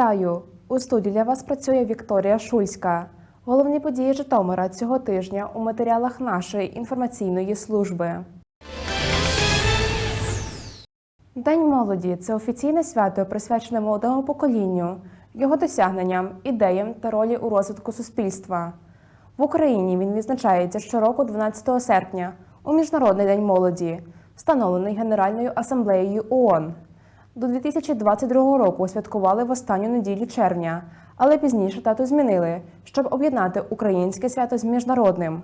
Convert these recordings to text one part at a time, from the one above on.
Вітаю! У студії для вас працює Вікторія Шульська. Головні події Житомира цього тижня у матеріалах нашої інформаційної служби. День молоді це офіційне свято, присвячене молодому поколінню, його досягненням, ідеям та ролі у розвитку суспільства. В Україні він відзначається щороку 12 серпня у Міжнародний день молоді, встановлений Генеральною асамблеєю ООН. До 2022 року святкували в останню неділю червня, але пізніше дату змінили, щоб об'єднати українське свято з міжнародним.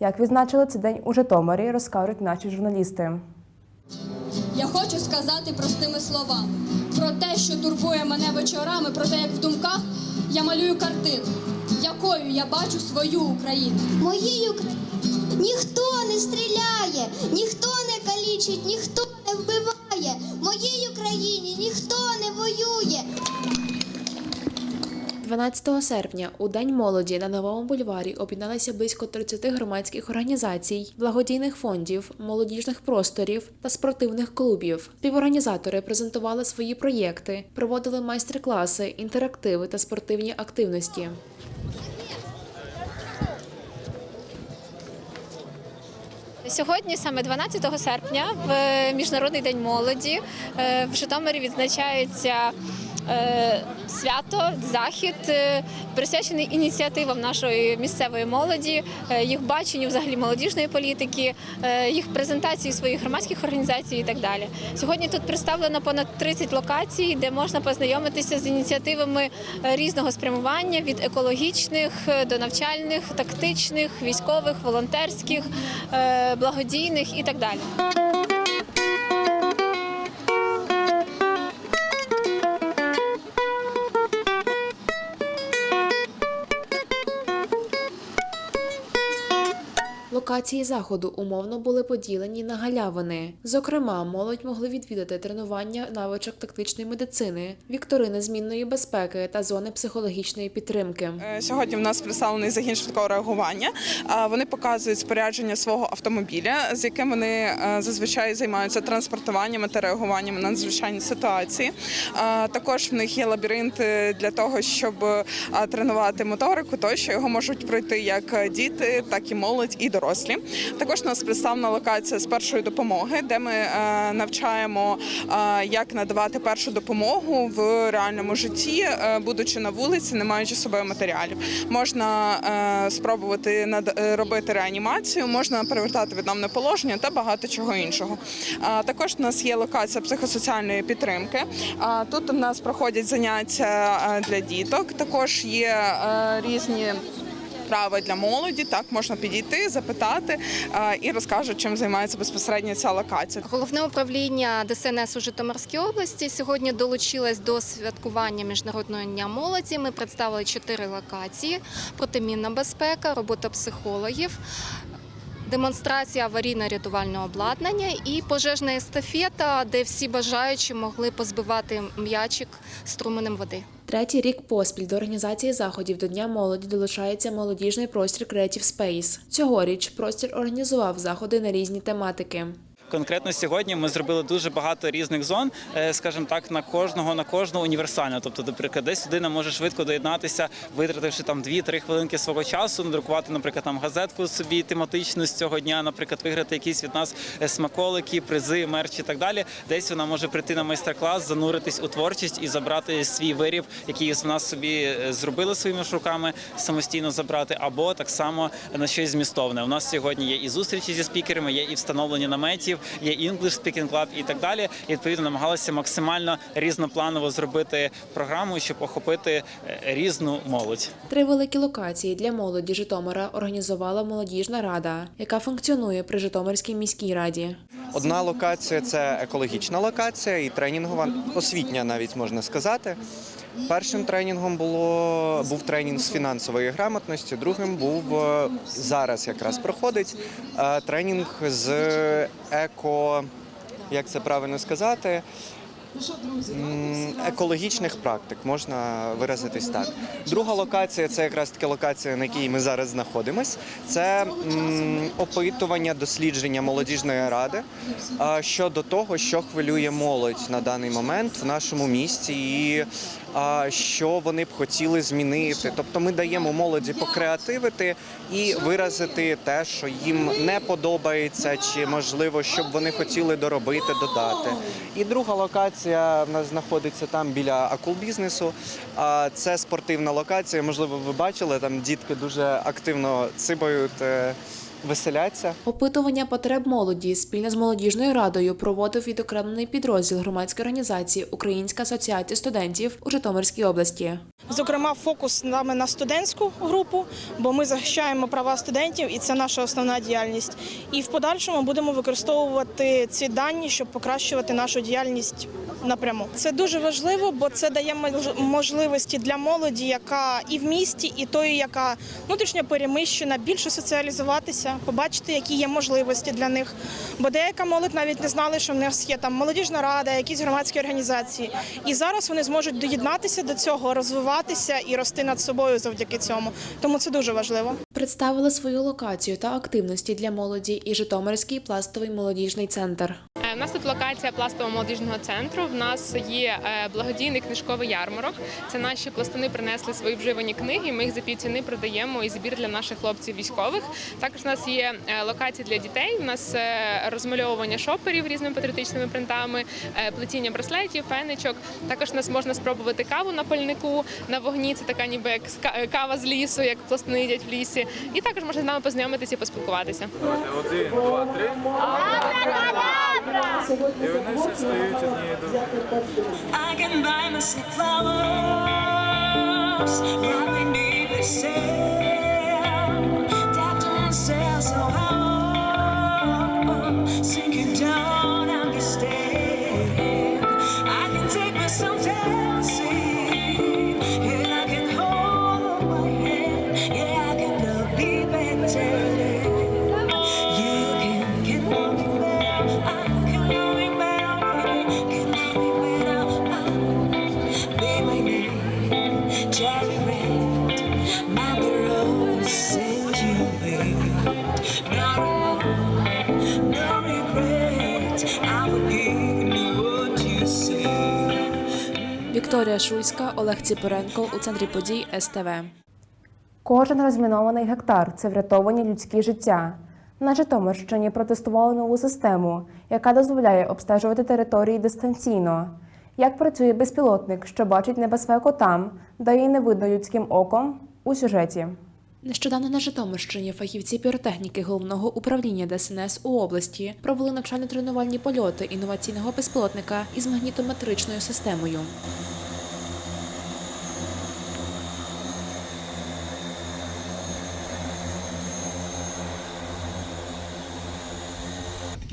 Як відзначили цей день у Житомирі, розкажуть наші журналісти. Я хочу сказати простими словами про те, що турбує мене вечорами, про те, як в думках я малюю картину, якою я бачу свою Україну. Моєю кра- ніхто не стріляє, ніхто не калічить, ніхто не вбиває. 12 серпня у День молоді на новому бульварі об'єдналися близько 30 громадських організацій, благодійних фондів, молодіжних просторів та спортивних клубів. Співорганізатори презентували свої проєкти, проводили майстер-класи, інтерактиви та спортивні активності. Сьогодні, саме 12 серпня, в Міжнародний день молоді е, в Житомирі відзначається свято, захід, е, присвячений ініціативам нашої місцевої молоді, е, їх баченню взагалі молодіжної політики, е, їх презентації своїх громадських організацій і так далі. Сьогодні тут представлено понад 30 локацій, де можна познайомитися з ініціативами е, різного спрямування від екологічних е, до навчальних, тактичних, військових, волонтерських, е, благодійних і так далі. Локації заходу умовно були поділені на галявини. Зокрема, молодь могли відвідати тренування навичок тактичної медицини, вікторини змінної безпеки та зони психологічної підтримки. Е, Сьогодні в нас представлений загін швидкого реагування. Вони показують спорядження свого автомобіля, з яким вони е, зазвичай займаються транспортуванням та реагуванням на надзвичайні ситуації. Також в них є лабіринти для того, щоб тренувати моторику, тощо його можуть пройти як діти, так і молодь і дорослі. Також у нас представлена локація з першої допомоги, де ми е, навчаємо, е, як надавати першу допомогу в реальному житті, е, будучи на вулиці, не маючи собою матеріалів. Можна спробувати робити реанімацію, можна перевертати відновне положення та багато чого іншого. Також у нас є локація психосоціальної підтримки. Тут у нас проходять заняття для діток. Також є різні. Справи для молоді так можна підійти, запитати е, і розкажуть, чим займається безпосередньо ця локація. Головне управління ДСНС у Житомирській області сьогодні долучилось до святкування Міжнародного дня молоді. Ми представили чотири локації: протимінна безпека, робота психологів. Демонстрація аварійно-рятувального обладнання і пожежна естафета, де всі бажаючі могли позбивати м'ячик струменем води. Третій рік поспіль до організації заходів до Дня молоді долучається молодіжний простір Creative Space. Цьогоріч простір організував заходи на різні тематики. Конкретно сьогодні ми зробили дуже багато різних зон, е, скажімо так, на кожного на кожного універсально. Тобто, наприклад, десь людина може швидко доєднатися, витративши там 2-3 хвилинки свого часу, надрукувати, наприклад, там газетку собі тематичну з цього дня, наприклад, виграти якісь від нас е, смаколики, призи, мерч і так далі. Десь вона може прийти на майстер-клас, зануритись у творчість і забрати свій виріб, який в нас собі е, зробили своїми ж руками, самостійно забрати, або так само на щось змістовне. У нас сьогодні є і зустрічі зі спікерами, є і встановлення наметів, є English Speaking Club і так далі. І відповідно намагалися максимально різнопланово зробити програму, щоб охопити е, різну молодь. Три великі локації для молоді Житомира організувала молодіжна рада, яка функціонує при Житомирській міській раді. Одна локація це екологічна локація і тренінгова, освітня навіть можна сказати. Першим тренінгом було був тренінг з фінансової грамотності, другим був е, зараз якраз проходить е, тренінг з еко, як це правильно сказати, екологічних практик, можна виразитись так. Друга локація це якраз таки локація, на якій ми зараз знаходимось. Це опитування, дослідження молодіжної ради щодо того, що хвилює молодь на даний момент в нашому місті, і що вони б хотіли змінити. Тобто ми даємо молоді покреативити і виразити те, що їм не подобається, чи можливо, щоб вони хотіли доробити, додати. І друга локація в нас знаходиться там біля акул-бізнесу. А це спортивна локація. Можливо, ви бачили, там дітки дуже активно цибають, е, веселяться. Опитування потреб молоді спільно з молодіжною радою проводив відокремлений підрозділ громадської організації Українська асоціація студентів у Житомирській області. Зокрема, фокус саме на студентську групу, бо ми захищаємо права студентів, і це наша основна діяльність. І в подальшому будемо використовувати ці дані, щоб покращувати нашу діяльність напряму. Це дуже важливо, бо це дає мож- можливості для молоді, яка і в місті, і тої, яка внутрішньо переміщена, більше соціалізуватися, побачити, які є можливості для них. Бо деяка молодь навіть не знали, що в нас є там молодіжна рада, якісь громадські організації. І зараз вони зможуть доєднатися до цього, розвиватися і рости над собою завдяки цьому. Тому це дуже важливо. Представили свою локацію та активності для молоді і Житомирський пластовий молодіжний центр. Е, У нас тут локація пластового молодіжного центру. В нас є е, благодійний книжковий ярмарок. Це наші пластуни принесли свої вживані книги. Ми їх за півціни продаємо і збір для наших хлопців військових. Також у нас є е, локації для дітей. У нас е, розмальовування шоперів різними патріотичними принтами, е, плетіння браслетів, фенечок. Також у нас можна спробувати каву на пальнику на вогні. Це така ніби як кава з лісу, як пластуни їдять в лісі. І також можна з нами познайомитися і поспілкуватися. Один, два, три. І вони всі стають однією до I can buy myself flowers right beneath the sand. Down, Вікторія Шуйська, Олег Ціпоренко у центрі подій СТВ. Кожен розмінований гектар це врятовані людські життя. На Житомирщині протестували нову систему, яка дозволяє обстежувати території дистанційно. Як працює безпілотник, що бачить небезпеку там, де її не видно людським оком, у сюжеті. Нещодавно на Житомирщині фахівці піротехніки головного управління ДСНС у області провели навчально-тренувальні польоти інноваційного безпілотника із магнітометричною системою.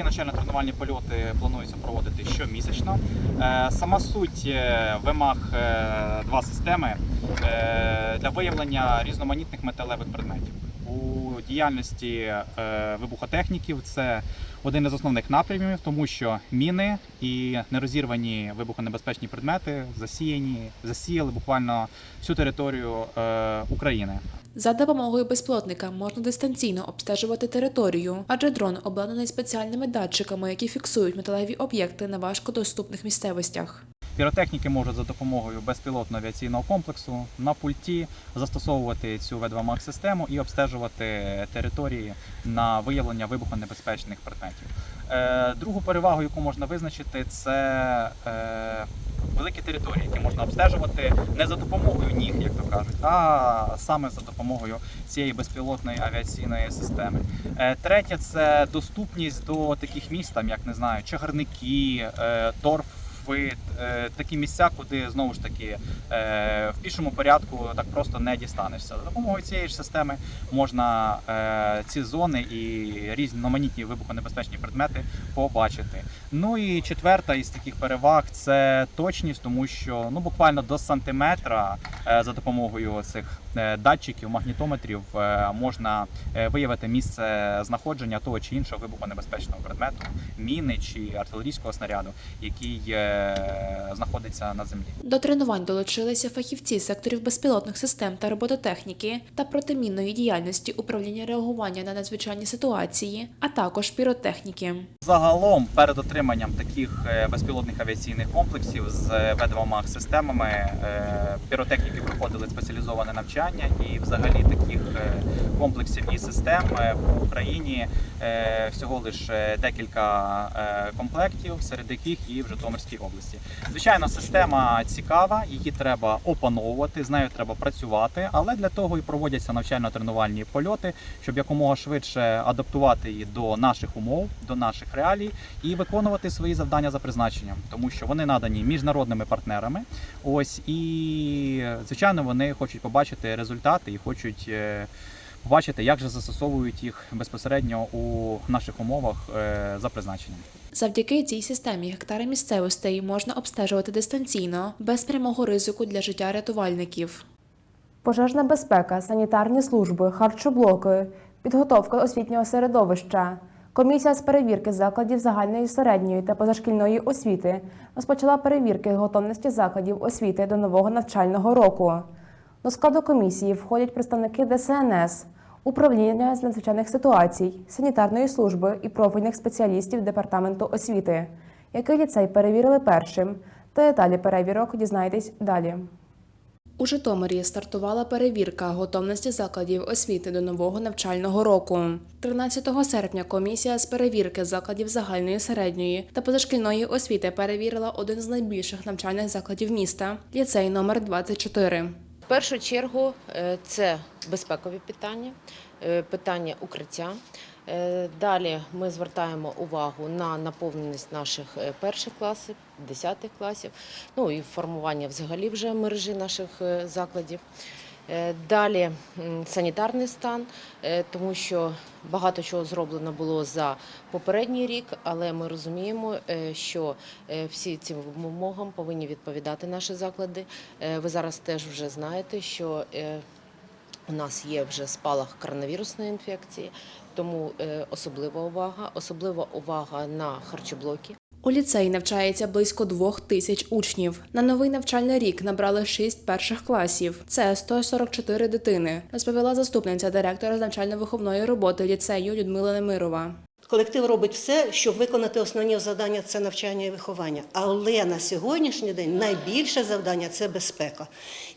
Такі навчально-тренувальні польоти планується проводити щомісячно. Е, Сама суть е, вимог е, два системи для виявлення різноманітних металевих предметів. У діяльності вибухотехніків це один із основних напрямів, тому що міни і нерозірвані вибухонебезпечні предмети засіяні, засіяли буквально всю територію України. За допомогою безпілотника можна дистанційно обстежувати територію, адже дрон обладнаний спеціальними датчиками, які фіксують металеві об'єкти на важкодоступних місцевостях. Піротехніки можуть за допомогою безпілотного авіаційного комплексу на пульті застосовувати цю V2 Max систему і обстежувати території на виявлення вибухонебезпечних предметів. Е, Другу перевагу, яку можна визначити, це е, великі території, які можна обстежувати не за допомогою ніг, як то кажуть, а саме за допомогою цієї безпілотної авіаційної системи. Е, Третє це доступність до таких міст, там, як не знаю, чагарники, торф. Ви е, такі місця, куди знову ж таки е, в пішому порядку так просто не дістанешся. За допомогою цієї ж системи можна е, ці зони і різноманітні вибухонебезпечні предмети побачити. Ну і четверта із таких переваг це точність, тому що ну буквально до сантиметра за допомогою цих датчиків, магнітометрів можна виявити місце знаходження того чи іншого вибухонебезпечного предмету, міни чи артилерійського снаряду, який знаходиться на землі. До тренувань долучилися фахівці секторів безпілотних систем та робототехніки та протимінної діяльності управління реагування на надзвичайні ситуації, а також піротехніки. Загалом, перед отриманням таких е, безпілотних авіаційних комплексів з ВДВМАГ системами е, піротехніки проходили спеціалізоване навчання, і взагалі таких е, комплексів і систем е, в Україні е, всього лише декілька е, комплектів, серед яких і в Житомирській області. Звичайно, система цікава, її треба опановувати, з нею треба працювати, але для того і проводяться навчально-тренувальні польоти, щоб якомога швидше адаптувати її до наших умов, до наших реалій і виконувати свої завдання за призначенням, тому що вони надані міжнародними партнерами. Ось і звичайно вони хочуть побачити результати і хочуть. Побачити, як же застосовують їх безпосередньо у наших умовах е, за призначенням. Завдяки цій системі гектари місцевостей можна обстежувати дистанційно, без прямого ризику для життя рятувальників. Пожежна безпека, санітарні служби, харчоблоки, підготовка освітнього середовища. Комісія з перевірки закладів загальної середньої та позашкільної освіти розпочала перевірки готовності закладів освіти до нового навчального року. До складу комісії входять представники ДСНС, управління з надзвичайних ситуацій, санітарної служби і профільних спеціалістів департаменту освіти, який ліцей перевірили першим. Та деталі перевірок дізнаєтесь далі. У Житомирі стартувала перевірка готовності закладів освіти до нового навчального року. 13 серпня комісія з перевірки закладів загальної середньої та позашкільної освіти перевірила один з найбільших навчальних закладів міста ліцей номер 24. Першу чергу е, це безпекові питання, е, питання укриття. Е, Далі ми звертаємо увагу на наповненість наших перших класів, десятих класів, ну і формування взагалі вже мережі наших закладів. Е, Далі санітарний стан, е, тому що багато чого зроблено було за попередній рік, але ми розуміємо, е, що всі цим вимогам повинні відповідати наші заклади. Ви зараз теж вже знаєте, що у нас є вже спалах коронавірусної інфекції, тому особлива увага, особлива увага на харчоблоки. У ліцеї навчається близько двох тисяч учнів. На новий навчальний рік набрали шість перших класів. Це 144 дитини, розповіла заступниця директора з навчально-виховної роботи ліцею Людмила Немирова. Колектив робить все, щоб виконати основні завдання це навчання і виховання. Але на сьогоднішній день найбільше завдання це безпека.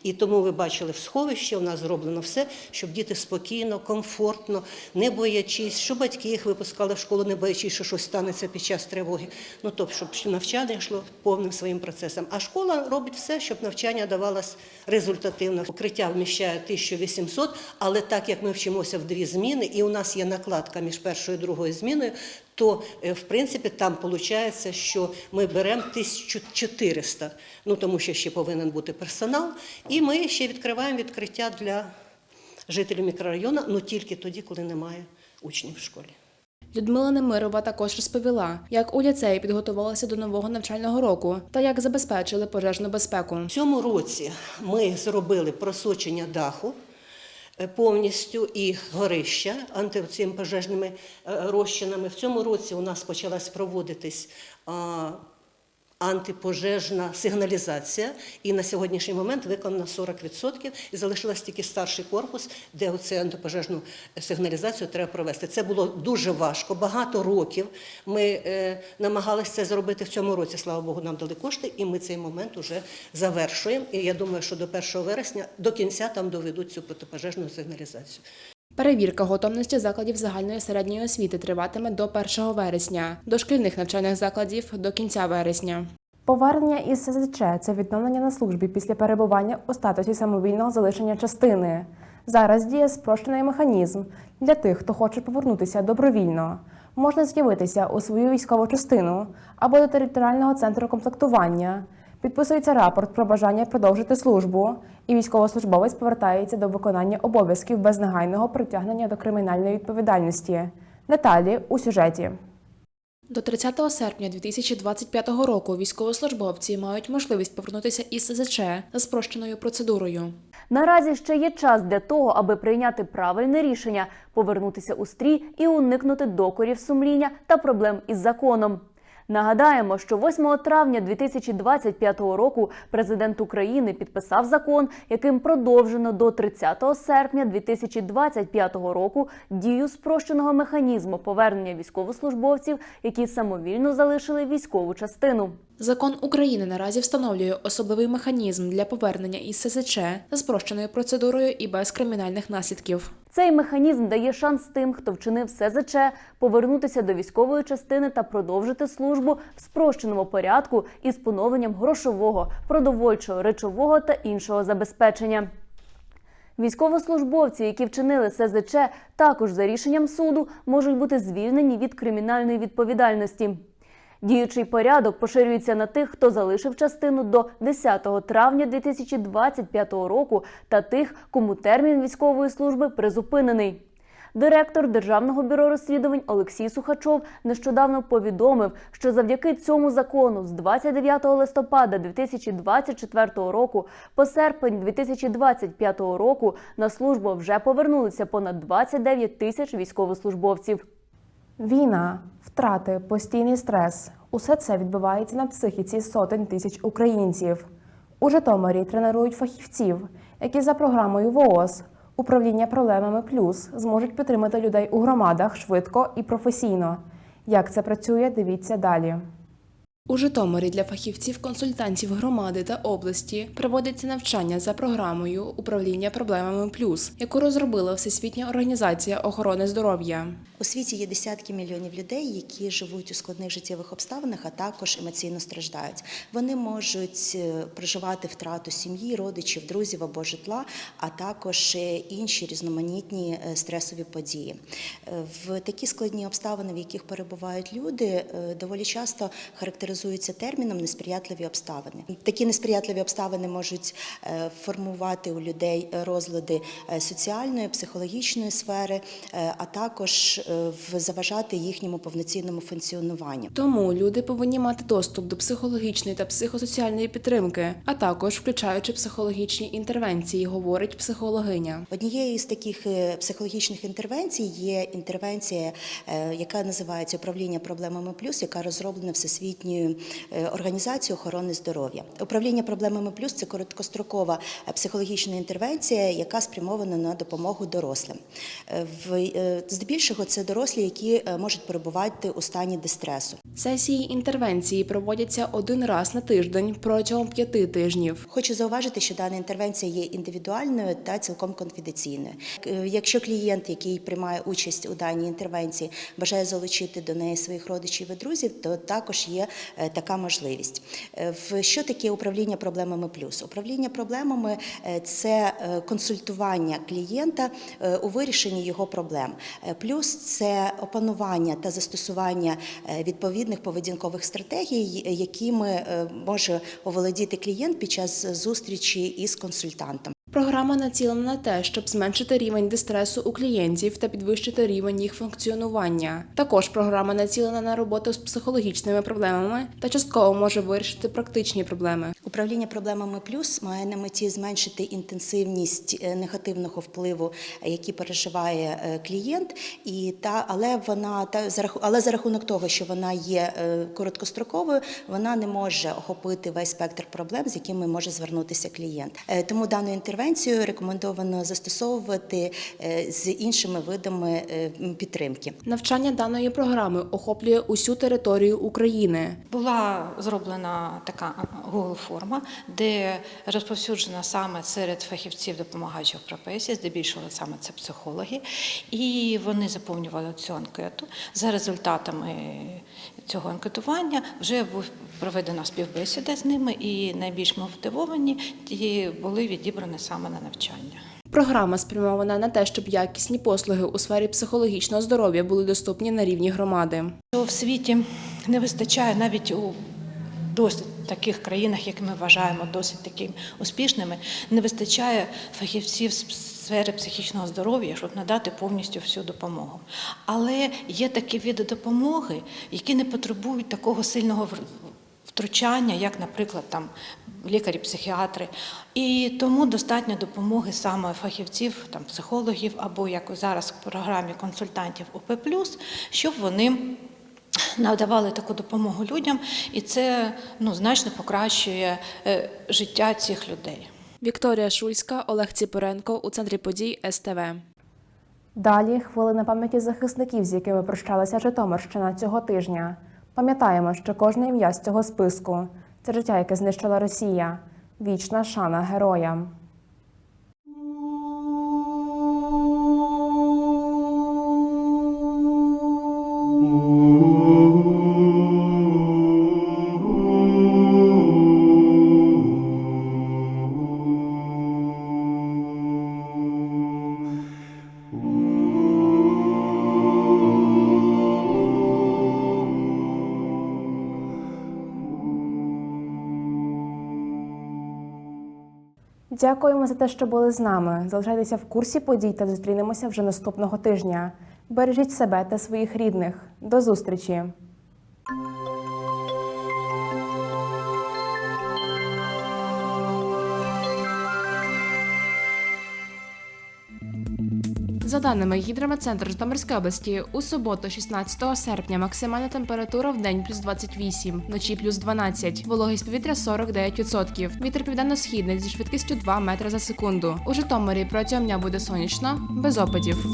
І тому ви бачили в сховищі, у нас зроблено все, щоб діти спокійно, комфортно, не боячись, щоб батьки їх випускали в школу, не боячись, що щось станеться під час тривоги. Ну тобто, щоб навчання йшло повним своїм процесом. А школа робить все, щоб навчання давалось результативно. Укриття вміщає 1800, але так як ми вчимося в дві зміни, і у нас є накладка між першою і другою зміною, то е, в принципі там виходить, що ми беремо 1400, ну тому що ще повинен бути персонал, і ми ще відкриваємо відкриття для жителів мікрорайону, ну тільки тоді, коли немає учнів в школі. Людмила Немирова також розповіла, як у ліцеї підготувалися до нового навчального року та як забезпечили пожежну безпеку. В цьому році ми зробили просочення даху повністю і горища антицим пожежними е, розчинами. В цьому році у нас почалась проводитись антипожежна сигналізація, і на сьогоднішній момент виконано 40%, і залишилось тільки старший корпус, де оцю антипожежну сигналізацію треба провести. Це було дуже важко, багато років. Ми е, намагалися це зробити в цьому році. Слава Богу, нам дали кошти, і ми цей момент вже завершуємо. І я думаю, що до 1 вересня до кінця там доведуть цю протипожежну сигналізацію. Перевірка готовності закладів загальної середньої освіти триватиме до 1 вересня, дошкільних навчальних закладів до кінця вересня. Повернення із СЗЧ – це відновлення на службі після перебування у статусі самовільного залишення частини. Зараз діє спрощений механізм для тих, хто хоче повернутися добровільно. Можна з'явитися у свою військову частину або до територіального центру комплектування. Підписується рапорт про бажання продовжити службу, і військовослужбовець повертається до виконання обов'язків без негайного притягнення до кримінальної відповідальності. Деталі у сюжеті. До 30 серпня 2025 року військовослужбовці мають можливість повернутися із СЗЧ за спрощеною процедурою. Наразі ще є час для того, аби прийняти правильне рішення, повернутися у стрій і уникнути докорів сумління та проблем із законом. Нагадаємо, що 8 травня 2025 року президент України підписав закон, яким продовжено до 30 серпня 2025 року дію спрощеного механізму повернення військовослужбовців, які самовільно залишили військову частину. Закон України наразі встановлює особливий механізм для повернення із ССЧ за спрощеною процедурою і без кримінальних наслідків. Цей механізм дає шанс тим, хто вчинив СЗЧ, повернутися до військової частини та продовжити службу в спрощеному порядку із поновленням грошового, продовольчого, речового та іншого забезпечення. Військовослужбовці, які вчинили СЗЧ, також за рішенням суду можуть бути звільнені від кримінальної відповідальності. Діючий порядок поширюється на тих, хто залишив частину до 10 травня 2025 року, та тих, кому термін військової служби призупинений. Директор Державного бюро розслідувань Олексій Сухачов нещодавно повідомив, що завдяки цьому закону з 29 листопада 2024 року по серпень 2025 року на службу вже повернулися понад 29 тисяч військовослужбовців. Війна, втрати, постійний стрес усе це відбувається на психіці сотень тисяч українців. У Житомирі тренують фахівців, які за програмою ВООЗ управління проблемами плюс зможуть підтримати людей у громадах швидко і професійно. Як це працює, дивіться далі. У Житомирі для фахівців-консультантів громади та області проводиться навчання за програмою управління проблемами плюс, яку розробила Всесвітня організація охорони здоров'я. У світі є десятки мільйонів людей, які живуть у складних життєвих обставинах, а також емоційно страждають. Вони можуть е, проживати втрату сім'ї, родичів, друзів або житла, а також е, інші різноманітні е, стресові події. В такі складні обставини, в яких перебувають люди, доволі часто характеризуються терміном несприятливі обставини. Такі несприятливі обставини можуть е, формувати у людей розлади е, соціальної, психологічної сфери, е, а також заважати їхньому повноцінному функціонуванню. Тому люди повинні мати доступ до психологічної та психосоціальної підтримки, а також включаючи психологічні інтервенції, говорить психологиня. Однією з таких психологічних інтервенцій є інтервенція, яка називається управління проблемами плюс, яка розроблена всесвітньою е, організацією охорони здоров'я. Управління проблемами плюс це короткострокова е, психологічна інтервенція, яка спрямована на допомогу дорослим. Е, здебільшого це дорослі, які можуть перебувати у стані дистресу. Сесії інтервенції проводяться один раз на тиждень протягом п'яти тижнів. Хочу зауважити, що дана інтервенція є індивідуальною та цілком конфіденційною. Якщо клієнт, який приймає участь у даній інтервенції, бажає залучити до неї своїх родичів і друзів, то також є така можливість. Е, що таке управління проблемами плюс? Управління проблемами е, це е, консультування клієнта е, у вирішенні його проблем. Е, Плюс це опанування та застосування е, відповідних поведінкових стратегій, якими е, може оволодіти клієнт під час зустрічі із консультантом. Програма націлена на те, щоб зменшити рівень дистресу у клієнтів та підвищити рівень їх функціонування. Також програма націлена на роботу з психологічними проблемами та частково може вирішити практичні проблеми. Управління проблемами плюс має на меті зменшити інтенсивність е, негативного впливу, е, який переживає е, клієнт, і та але вона та але за рахунок того, що вона є короткостроковою, вона не може охопити весь спектр проблем, з якими може звернутися клієнт. Тому дану інтервенцію рекомендовано застосовувати е, з іншими видами е, підтримки. Навчання даної програми охоплює усю територію України. Була зроблена така Google форма, де розповсюджена саме серед фахівців допомагаючих професій, здебільшого саме це психологи, і вони заповнювали цю анкету. За результатами цього анкетування вже був проведена співбесіда з ними, і найбільш мотивовані ті були відібрані саме на навчання. Програма спрямована на те, щоб якісні послуги у сфері психологічного здоров'я були доступні на рівні громади. В світі не вистачає навіть у досить таких країнах, як ми вважаємо досить такими успішними, не вистачає фахівців з сфери психічного здоров'я, щоб надати повністю всю допомогу. Але є такі види допомоги, які не потребують такого сильного втручання, як, наприклад, там лікарі-психіатри. І тому достатньо допомоги саме фахівців, там психологів або як зараз в програмі консультантів ОП+, щоб вони надавали таку допомогу людям, і це ну, значно покращує е, життя цих людей. Вікторія Шульська, Олег Ціпоренко у центрі подій СТВ. Далі хвилина пам'яті захисників, з якими прощалася Житомирщина цього тижня. Пам'ятаємо, що кожне ім'я з цього списку це життя, яке знищила Росія. Вічна шана героям. Дякуємо за те, що були з нами. Залишайтеся в курсі подій та зустрінемося вже наступного тижня. Бережіть себе та своїх рідних. До зустрічі! За даними Гідрометцентру Житомирської області, у суботу, 16 серпня, максимальна температура в день плюс 28, вночі плюс 12, вологість повітря 49%. Вітер південно-східний зі швидкістю 2 метри за секунду. У Житомирі протягом дня буде сонячно, без опадів.